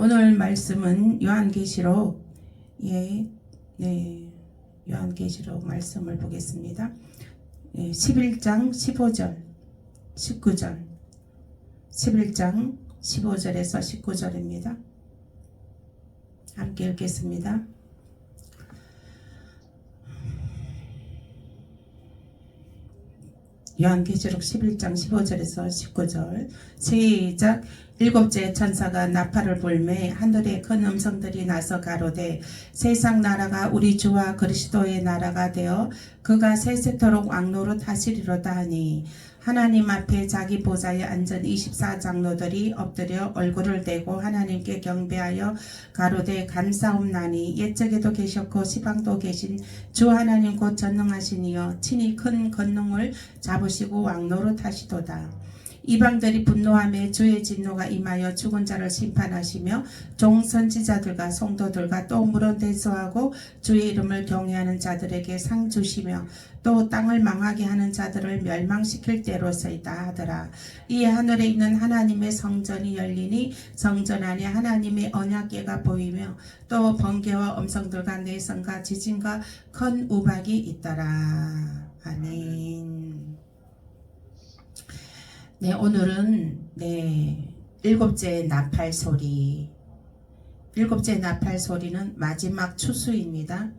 오늘 말씀은 요한계시록 예, 네, 요한계시록 말씀을 보겠습니다. 예, 11장 15절, 19절, 11장 15절에서 19절입니다. 함께 읽겠습니다. 요한계시록 11장 15절에서 19절 시작 일곱째 천사가 나팔을 불매 하늘에 큰 음성들이 나서 가로되 세상 나라가 우리 주와 그리스도의 나라가 되어 그가 세세토록 왕노릇 하시리로다 하니 하나님 앞에 자기 보좌에 앉은 24장로들이 엎드려 얼굴을 대고 하나님께 경배하여 가로되 감사옵나니 옛적에도 계셨고 시방도 계신 주 하나님 곧 전능하시니여 친히 큰 권능을 잡으시고 왕노릇 하시도다. 이방들이 분노함에 주의 진노가 임하여 죽은 자를 심판하시며 종 선지자들과 성도들과 또 물은 대수하고 주의 이름을 경외하는 자들에게 상 주시며 또 땅을 망하게 하는 자들을 멸망시킬 때로서이다 하더라. 이 하늘에 있는 하나님의 성전이 열리니 성전 안에 하나님의 언약궤가 보이며 또 번개와 음성들과 내성과 지진과 큰 우박이 있더라. 아멘. 네, 오늘은 네 일곱째 나팔 소리. 일곱째 나팔 소리는 마지막 추수입니다.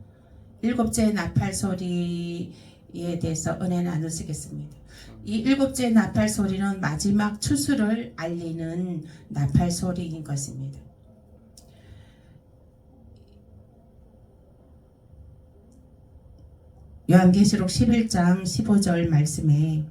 일곱째 나팔 소리에 대해서 은혜 나누시겠습니다. 이 일곱째 나팔 소리는 마지막 추수를 알리는 나팔 소리인 것입니다. 요한계시록 11장 15절 말씀에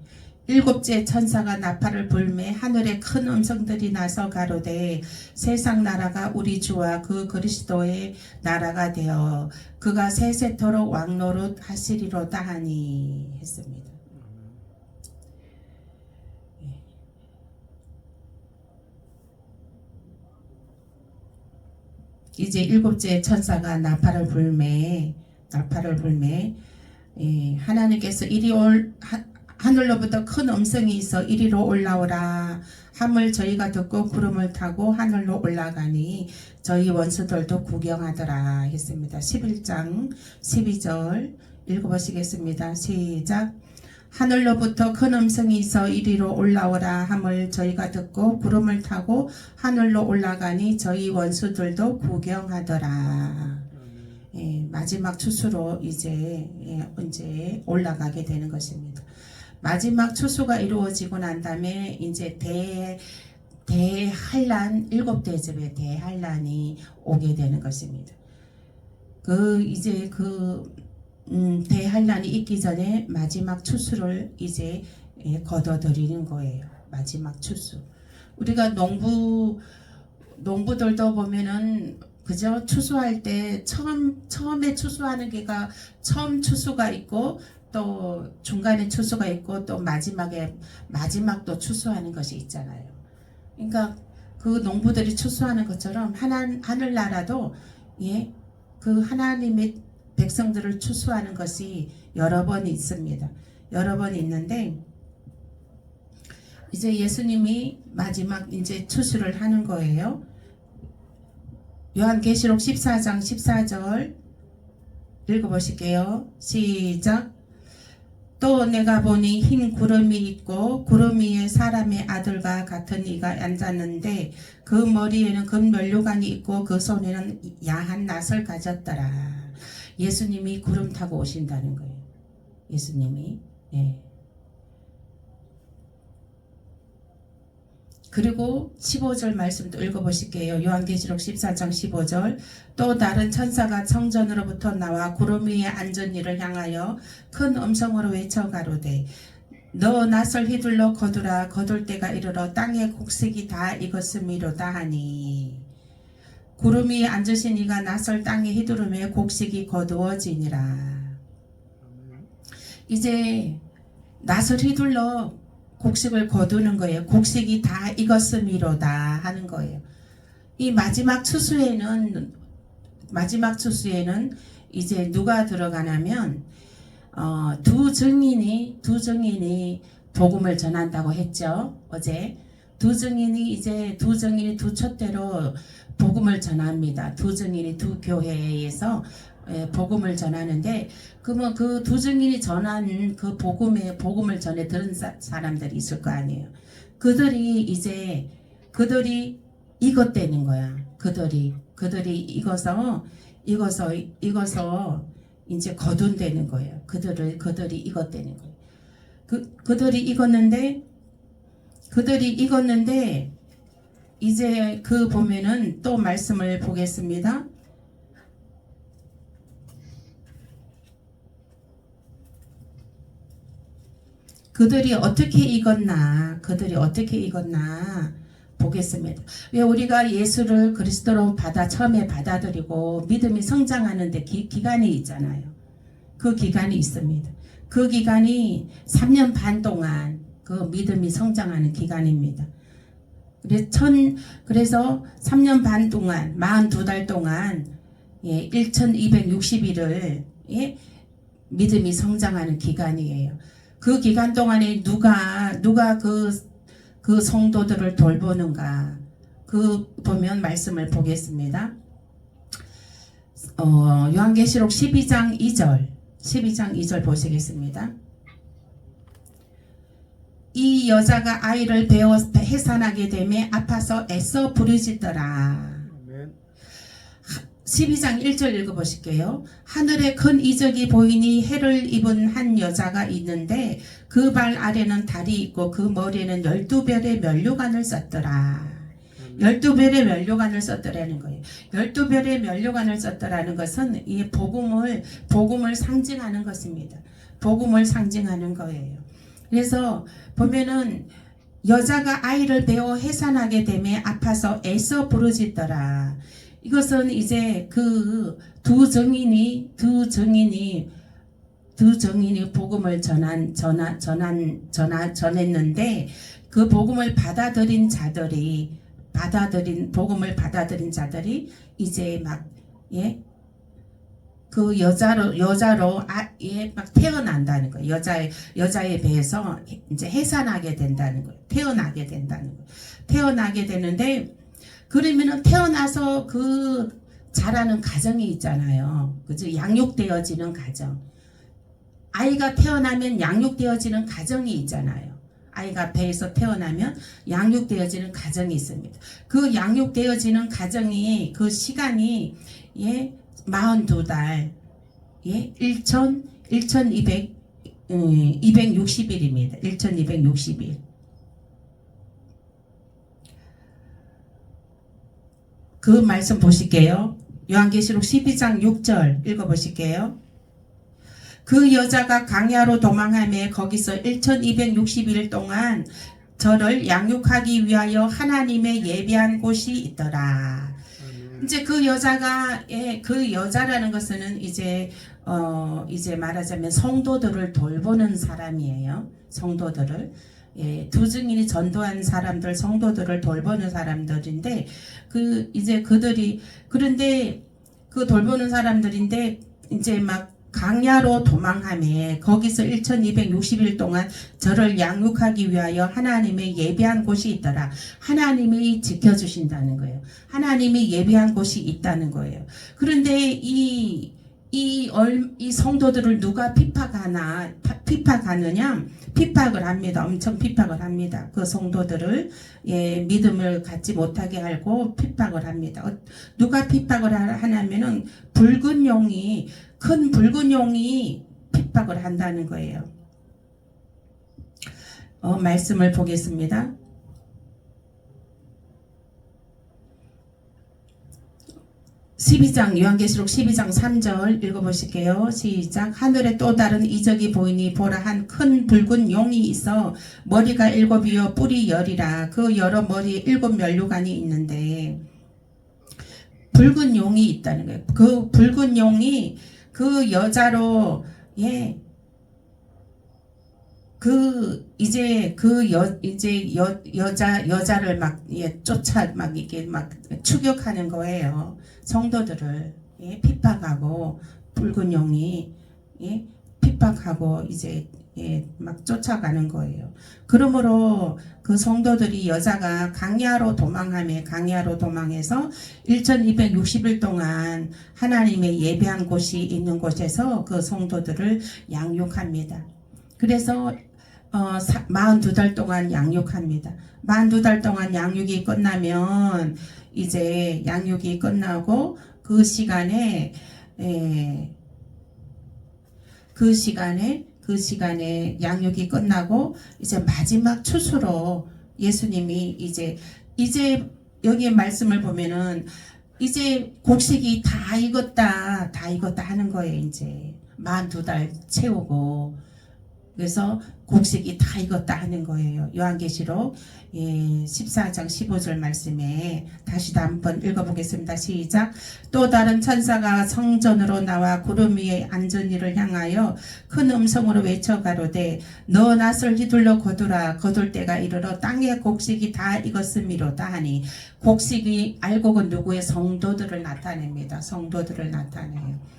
일곱째 천사가 나팔을 불매 하늘에 큰 음성들이 나서 가로되 세상 나라가 우리 주와 그 그리스도의 나라가 되어 그가 세세토록 왕노릇 하시리로다 하니 했습니다. 이제 일곱째 천사가 나팔을 불매 나팔을 불매 예, 하나님께서 이리 올 하, 하늘로부터 큰 음성이 있어 이리로 올라오라 함을 저희가 듣고 구름을 타고 하늘로 올라가니 저희 원수들도 구경하더라 했습니다. 11장 12절 읽어보시겠습니다. 시작 하늘로부터 큰 음성이 있어 이리로 올라오라 함을 저희가 듣고 구름을 타고 하늘로 올라가니 저희 원수들도 구경하더라. 예, 마지막 추수로 이제 예, 이제 올라가게 되는 것입니다. 마지막 추수가 이루어지고 난 다음에 이제 대 대한란 일곱 대접의 대한란이 오게 되는 것입니다. 그 이제 그 음, 대한란이 있기 전에 마지막 추수를 이제 예, 거둬들이는 거예요. 마지막 추수. 우리가 농부 농부들도 보면은 그저 추수할 때 처음 처음에 추수하는 게가 처음 추수가 있고 또 중간에 추수가 있고 또 마지막에 마지막도 추수하는 것이 있잖아요. 그러니까 그 농부들이 추수하는 것처럼 하나 하늘나라도 예, 그 하나님의 백성들을 추수하는 것이 여러 번 있습니다. 여러 번 있는데 이제 예수님이 마지막 이제 추수를 하는 거예요. 요한계시록 14장 14절 읽어보실게요. 시작. 또 내가 보니 흰 구름이 있고 구름 위에 사람의 아들과 같은 이가 앉았는데 그 머리에는 금면류관이 있고 그 손에는 야한 낫을 가졌더라. 예수님이 구름 타고 오신다는 거예요. 예수님이. 예. 그리고 15절 말씀도 읽어보실게요. 요한계시록 14장 15절. 또 다른 천사가 성전으로부터 나와 구름 위에 앉은 이를 향하여 큰 음성으로 외쳐 가로되 너 낫을 휘둘러 거두라. 거둘 때가 이르러 땅의 곡식이 다 익었음이로다 하니. 구름 위에 앉으신 이가 낫을 땅에 휘두르며 곡식이 거두어지니라. 이제 낫을 휘둘러 곡식을 거두는 거예요. 곡식이 다 익었음이로다 하는 거예요. 이 마지막 추수에는 마지막 추수에는 이제 누가 들어가냐면 어, 두 증인이 두 증인이 복음을 전한다고 했죠. 어제 두 증인이 이제 두 증인이 두 촛대로 복음을 전합니다. 두 증인이 두 교회에서 예, 복음을 전하는데 그러면 그 두 증인이 전한 그 복음에 복음을 전해 들은 사, 사람들이 있을 거 아니에요. 그들이 이제 그들이 이것 되는 거야. 그들이 그들이 익어서 익어서 익어서 이제 거둔되는 거예요. 그들을 그들이 익었되는 거예요. 그 그들이 익었는데 그들이 익었는데 이제 그 보면은 또 말씀을 보겠습니다. 그들이 어떻게 익었나, 그들이 어떻게 익었나 보겠습니다. 왜 우리가 예수를 그리스도로 받아 처음에 받아들이고 믿음이 성장하는데 기, 기간이 있잖아요. 그 기간이 있습니다. 그 기간이 3년 반 동안 그 믿음이 성장하는 기간입니다. 그래서 천 그래서 3년 반 동안 42달 동안 예, 1260일을 예, 믿음이 성장하는 기간이에요. 그 기간 동안에 누가 누가 그, 그 성도들을 돌보는가 그 보면 말씀을 보겠습니다. 어, 요한계시록 12장 2절 12장 2절 보시겠습니다. 이 여자가 아이를 배워 해산하게 되매 아파서 애써 부르짖더라. 아멘. 12장 1절 읽어보실게요. 하늘에 큰 이적이 보이니 해를 입은 한 여자가 있는데 그 발 아래는 달이 있고 그 머리에는 열두 별의 면류관을 썼더라. 열두 별의 면류관을 썼더라는 거예요. 열두 별의 면류관을 썼더라는 것은 이 복음을 복음을 상징하는 것입니다. 복음을 상징하는 거예요. 그래서 보면은 여자가 아이를 배워 해산하게 되매 아파서 애써 부르짖더라. 이것은 이제 그 두 정인이 두 정인이 두 정인이 복음을 전한 전한 전한 전하 전했는데 그 복음을 받아들인 자들이 받아들인 복음을 받아들인 자들이 이제 막예 그 여자로 여자로 아예막 태어난다는 거예요. 여자의 여자의 배에서 이제 해산하게 된다는 거예요. 태어나게 된다는 거예요. 태어나게 되는데 그러면은 태어나서 그 자라는 가정이 있잖아요. 그죠? 양육되어지는 가정. 아이가 태어나면 양육되어지는 가정이 있잖아요. 아이가 배에서 태어나면 양육되어지는 가정이 있습니다. 그 양육되어지는 가정이 그 시간이 예 42달 예 1천 1200 음, 260일입니다. 1260일. 그 말씀 보실게요. 요한계시록 12장 6절 읽어보실게요. 그 여자가 강야로 도망하며 거기서 1260일 동안 저를 양육하기 위하여 하나님의 예배한 곳이 있더라. 이제 그 여자가 예, 그 여자라는 것은 이제 어 이제 말하자면 성도들을 돌보는 사람이에요. 성도들을 예, 두 증인이 전도한 사람들, 성도들을 돌보는 사람들인데 그 이제 그들이 그런데 그 돌보는 사람들인데 이제 막 강야로 도망하며 거기서 1260일 동안 저를 양육하기 위하여 하나님의 예배한 곳이 있더라. 하나님이 지켜주신다는 거예요. 하나님이 예배한 곳이 있다는 거예요. 그런데 이, 이, 얼, 이 성도들을 누가 핍박하나, 파- 핍박하느냐? 핍박을 합니다. 엄청 핍박을 합니다. 그 성도들을, 예, 믿음을 갖지 못하게 하고 핍박을 합니다. 어, 누가 핍박을 하- 하냐면은 붉은 용이, 큰 붉은 용이 핍박을 한다는 거예요. 어, 말씀을 보겠습니다. 십이 장 요한계시록 12장 3절 읽어보실게요. 시작. 하늘에 또 다른 이적이 보이니 보라 한 큰 붉은 용이 있어 머리가 일곱이요 뿔이 열이라 그 여러 머리에 일곱 면류관이 있는데 붉은 용이 있다는 거예요. 그 붉은 용이 그 여자로 예. 그 이제 그 여 이제 여 여자 여자를 막 예, 쫓아 막 이게 막 추격하는 거예요. 성도들을 예, 핍박하고 붉은 용이 예, 핍박하고 이제 예, 막 쫓아가는 거예요. 그러므로 그 성도들이 여자가 강야로 도망하며 강야로 도망해서 1260일 동안 하나님의 예배한 곳이 있는 곳에서 그 성도들을 양육합니다. 그래서 어, 42달 동안 양육합니다. 42달 동안 양육이 끝나면 이제 양육이 끝나고 그 시간에 에, 그 시간에 그 시간에 양육이 끝나고 이제 마지막 추수로 예수님이 이제 이제 여기 말씀을 보면은 이제 곡식이 다 익었다 다 익었다 하는 거예요 이제 만두달 채우고 그래서 곡식이 다 익었다 하는 거예요. 요한계시록 예, 14장 15절 말씀에 다시 한번 읽어보겠습니다. 시작. 또 다른 천사가 성전으로 나와 구름 위에 앉은 이를 향하여 큰 음성으로 외쳐 가로되 너 낫을 휘둘러 거두라 거둘 때가 이르러 땅의 곡식이 다 익었음이로다 하니 곡식이 알곡은 누구의 성도들을 나타냅니다. 성도들을 나타내요.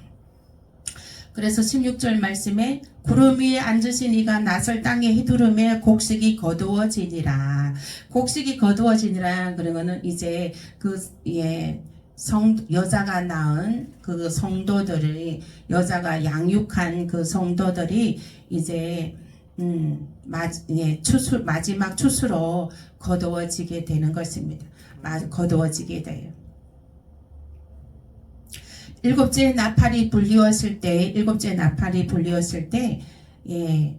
그래서 16절 말씀에 구름 위에 앉으신 이가 낯을 땅에 휘두르며 곡식이 거두어지니라. 곡식이 거두어지니라 그러면은 이제 그 예 성 여자가 낳은 그 성도들이 여자가 양육한 그 성도들이 이제 음, 마, 예, 추수 마지막 추수로 거두어지게 되는 것입니다. 마, 거두어지게 돼요. 일곱째 나팔이 불리웠을 때, 일곱째 나팔이 불리웠을 때, 예.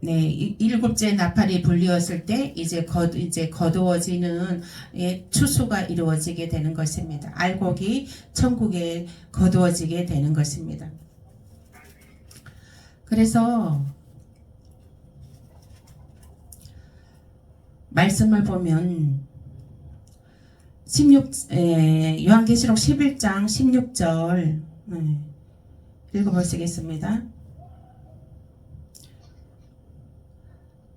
네, 이- 일곱째 나팔이 불리웠을 때 이제 거 이제 거두어지는 예, 추수가 이루어지게 되는 것입니다. 알곡이 천국에 거두어지게 되는 것입니다. 그래서 말씀을 보면 16 에, 요한계시록 11장 16절 네, 읽어보시겠습니다.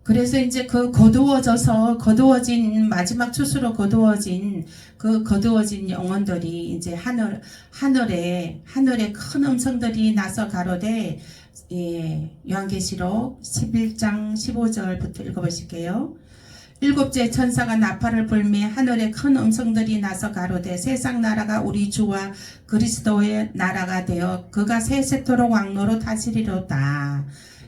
그래서 이제 그 거두어져서 거두어진 마지막 추수로 거두어진 그 거두어진 영혼들이 이제 하늘 하늘에 하늘에 큰 음성들이 나서 가로되 예, 요한계시록 11장 15절부터 읽어보실게요. 일곱째 천사가 나팔을 불매 하늘에 큰 음성들이 나서 가로되 세상 나라가 우리 주와 그리스도의 나라가 되어 그가 세세토록 왕노로 다스리로다.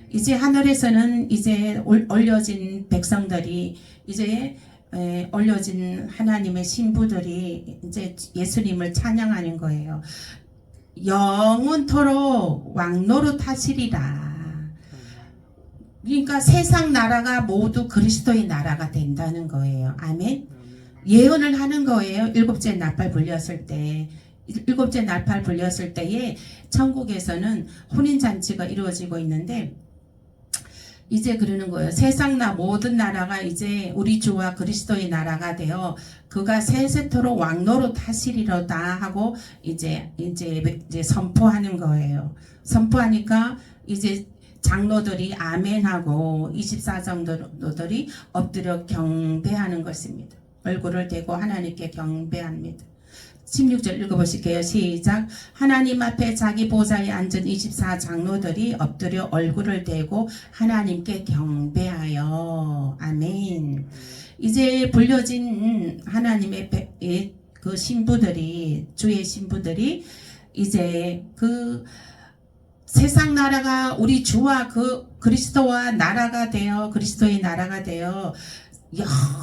이제 하늘에서는 이제 올- 올려진 백성들이 이제 에, 올려진 하나님의 신부들이 이제 예수님을 찬양하는 거예요. 영원토록 왕노로 다스리라. 그러니까 세상 나라가 모두 그리스도의 나라가 된다는 거예요. 아멘. 예언을 하는 거예요. 일곱째 나팔 불렸을 때. 일곱째 나팔 불렸을 때에 천국에서는 혼인 잔치가 이루어지고 있는데 이제 그러는 거예요. 세상 나 모든 나라가 이제 우리 주와 그리스도의 나라가 되어 그가 세세토록 왕노로 다스리로다 하고 이제 이제 이제 선포하는 거예요. 선포하니까 이제 장로들이 아멘하고 24장로들이 엎드려 경배하는 것입니다. 얼굴을 대고 하나님께 경배합니다. 16절 읽어보실게요. 시작. 하나님 앞에 자기 보좌에 앉은 24장로들이 엎드려 얼굴을 대고 하나님께 경배하여. 아멘. 이제 불려진 하나님의 배- 예, 그 신부들이, 주의 신부들이 이제 그 세상 나라가 우리 주와 그 그리스도와 나라가 되어 그리스도의 나라가 되어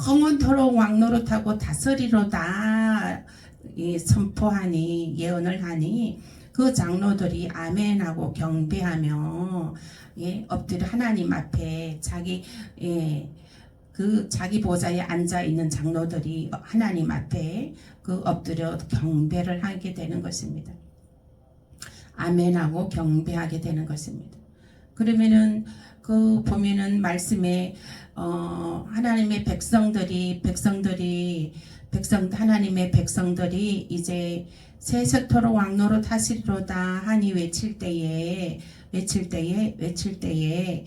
영원토록 왕노릇하고 다스리로다 이 선포하니 예언을 하니 그 장로들이 아멘하고 경배하며 예, 엎드려 하나님 앞에 자기 예, 그 자기 보좌에 앉아 있는 장로들이 하나님 앞에 그 엎드려 경배를 하게 되는 것입니다. 아멘하고 경배하게 되는 것입니다. 그러면은 그 보면은 말씀에 어 하나님의 백성들이 백성들이 백성 하나님의 백성들이 이제 세세토록 왕노로 다스리로다 하니 외칠 때에 외칠 때에 외칠 때에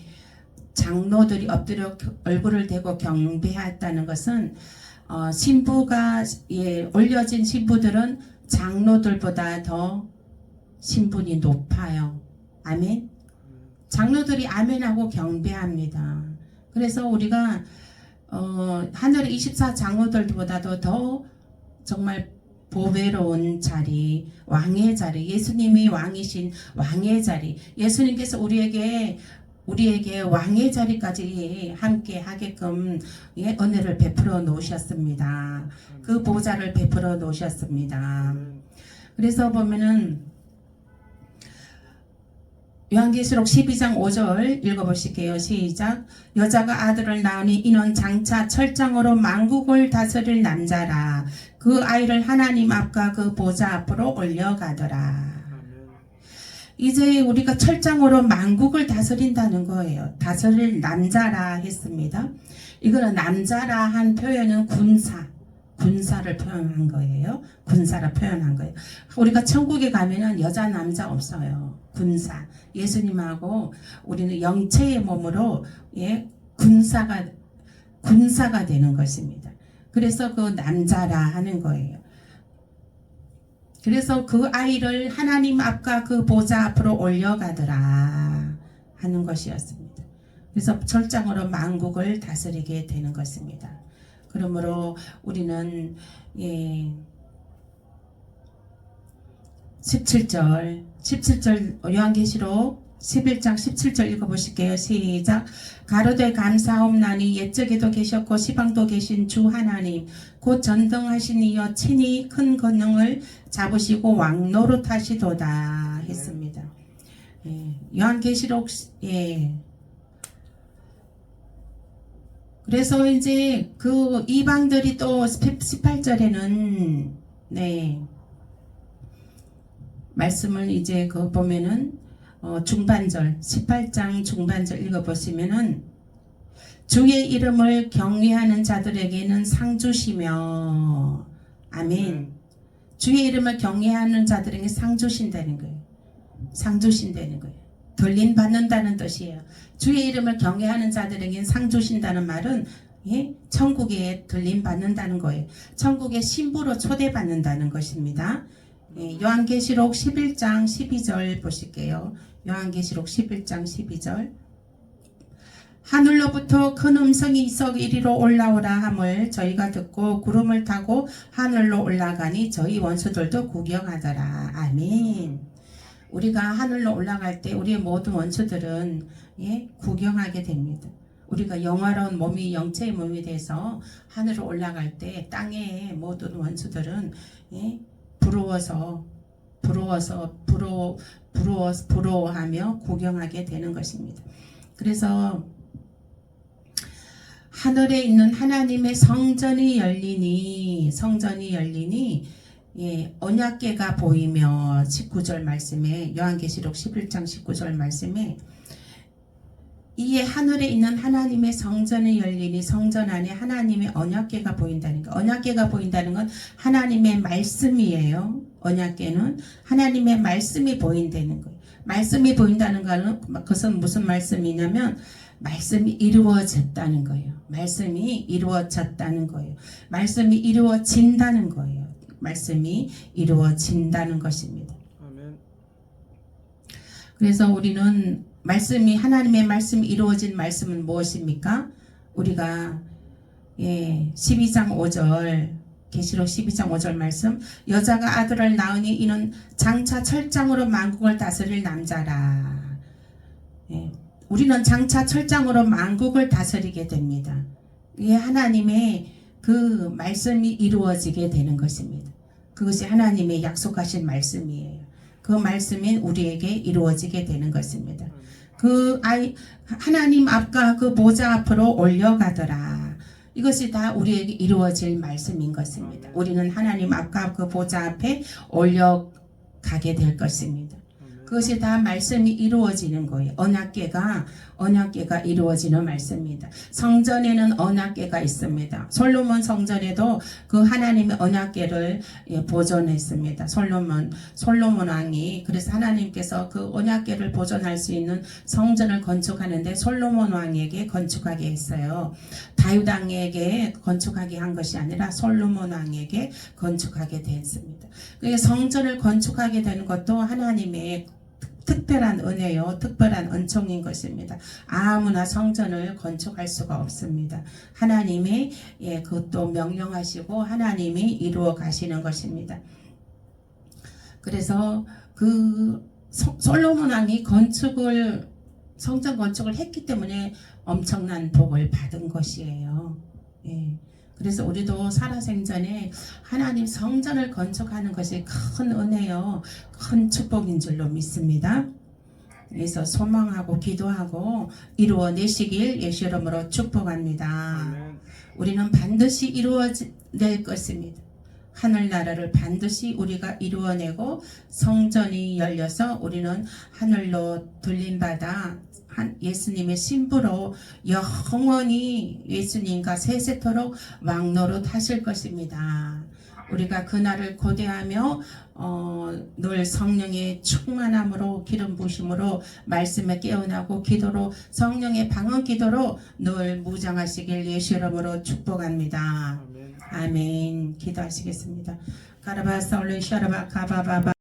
장로들이 엎드려 얼굴을 대고 경배했다는 것은 어, 신부가 예, 올려진 신부들은 장로들보다 더 신분이 높아요. 아멘. 장로들이 아멘하고 경배합니다. 그래서 우리가 어, 하늘의 24 장로들보다도 더 정말 보배로운 자리, 왕의 자리, 예수님이 왕이신 왕의 자리, 예수님께서 우리에게 우리에게 왕의 자리까지 함께 하게끔 예, 은혜를 베풀어 놓으셨습니다. 그 보좌를 베풀어 놓으셨습니다. 그래서 보면은 요한계시록 12장 5절 읽어보실게요. 시작. 여자가 아들을 낳으니 이는 장차 철장으로 만국을 다스릴 남자라. 그 아이를 하나님 앞과 그 보좌 앞으로 올려가더라. 이제 우리가 철장으로 만국을 다스린다는 거예요. 다스릴 남자라 했습니다. 이거는 남자라 한 표현은 군사, 군사를 표현한 거예요. 군사라 표현한 거예요. 우리가 천국에 가면은 여자 남자 없어요. 군사. 예수님하고 우리는 영체의 몸으로 예, 군사가 군사가 되는 것입니다. 그래서 그 남자라 하는 거예요. 그래서 그 아이를 하나님 앞과 그 보좌 앞으로 올려가더라 하는 것이었습니다. 그래서 철장으로 만국을 다스리게 되는 것입니다. 그러므로 우리는 예 17절 17절 요한계시록 11장 17절 읽어보실게요. 시작. 가로되 감사옵나니 옛적에도 계셨고 시방도 계신 주 하나님 곧 전등하신 이여 친히 큰 권능을 잡으시고 왕노릇 하시도다 했습니다. 예, 요한계시록 예. 그래서 이제 그 이방들이 또 18절에는 네. 말씀을 이제 그 보면은 어, 중반절 18장 중반절 읽어보시면은 주의 이름을 경외하는 자들에게는 상 주시며 아멘. 주의 이름을 경외하는 자들에게 상 주신다는 거예요. 상 주신다는 거예요 돌림 받는다는 뜻이에요 주의 이름을 경외하는 자들에게 상 주신다는 말은 예? 천국에 들림 받는다는 거예요 천국의 신부로 초대받는다는 것입니다 예, 요한계시록 11장 12절 보실게요. 요한계시록 11장 12절 하늘로부터 큰 음성이 있어 이리로 올라오라 함을 저희가 듣고 구름을 타고 하늘로 올라가니 저희 원수들도 구경하더라. 아멘. 우리가 하늘로 올라갈 때 우리의 모든 원수들은 예, 구경하게 됩니다. 우리가 영화로운 몸이 영체의 몸이 돼서 하늘로 올라갈 때 땅의 모든 원수들은 예, 부러워서 부러워서 부러워 부러워 부러워하며 구경하게 되는 것입니다. 그래서 하늘에 있는 하나님의 성전이 열리니 성전이 열리니 예, 언약궤가 보이며 19절 말씀에 요한계시록 11장 19절 말씀에 이에 하늘에 있는 하나님의 성전이 열리니 성전 안에 하나님의 언약궤가 보인다는 거. 언약궤가 보인다는 건 하나님의 말씀이에요. 언약궤는 하나님의 말씀이 보인다는 거예요. 말씀이 보인다는 거는 그것은 무슨 말씀이냐면 말씀이 이루어졌다는 거예요. 말씀이 이루어졌다는 거예요. 말씀이 이루어진다는 거예요. 말씀이 이루어진다는 것입니다. 아멘. 그래서 우리는 말씀이 하나님의 말씀이 이루어진 말씀은 무엇입니까? 우리가 예, 12장 5절 계시록 12장 5절 말씀 여자가 아들을 낳으니 이는 장차 철장으로 만국을 다스릴 남자라. 예, 우리는 장차 철장으로 만국을 다스리게 됩니다. 이게 하나님의 그 말씀이 이루어지게 되는 것입니다. 그것이 하나님의 약속하신 말씀이에요. 그 말씀이 우리에게 이루어지게 되는 것입니다. 그 아이 하나님 앞과 그 보좌 앞으로 올려가더라. 이것이 다 우리에게 이루어질 말씀인 것입니다. 우리는 하나님 앞과 그 보좌 앞에 올려가게 될 것입니다. 그것이 다 말씀이 이루어지는 거예요. 언약계가 언약계가 이루어지는 말씀입니다. 성전에는 언약계가 있습니다. 솔로몬 성전에도 그 하나님의 언약계를 예, 보존했습니다. 솔로몬 솔로몬 왕이 그래서 하나님께서 그 언약계를 보존할 수 있는 성전을 건축하는데 솔로몬 왕에게 건축하게 했어요. 다윗 왕에게 건축하게 한 것이 아니라 솔로몬 왕에게 건축하게 됐습니다. 그 성전을 건축하게 되는 것도 하나님의 특별한 은혜요, 특별한 은총인 것입니다. 아무나 성전을 건축할 수가 없습니다. 하나님이 예, 그것도 명령하시고 하나님이 이루어 가시는 것입니다. 그래서 그 소- 솔로몬 왕이 건축을 성전 건축을 했기 때문에 엄청난 복을 받은 것이에요. 예. 그래서 우리도 살아생전에 하나님 성전을 건축하는 것이 큰 은혜요, 큰 축복인 줄로 믿습니다. 그래서 소망하고 기도하고 이루어내시길 예수 이름으로 축복합니다. 우리는 반드시 이루어낼 것입니다. 하늘나라를 반드시 우리가 이루어내고 성전이 열려서 우리는 하늘로 들림받아 한 예수님의 신부로 영원히 예수님과 세세토록 왕노릇 하실 것입니다. 우리가 그날을 고대하며 어, 늘 성령의 충만함으로 기름 부심으로 말씀에 깨어나고 기도로 성령의 방언 기도로 늘 무장하시길 예수 이름으로 축복합니다. 아멘. 기도하시겠습니다. 가라바사 올레 샤라바 가바바바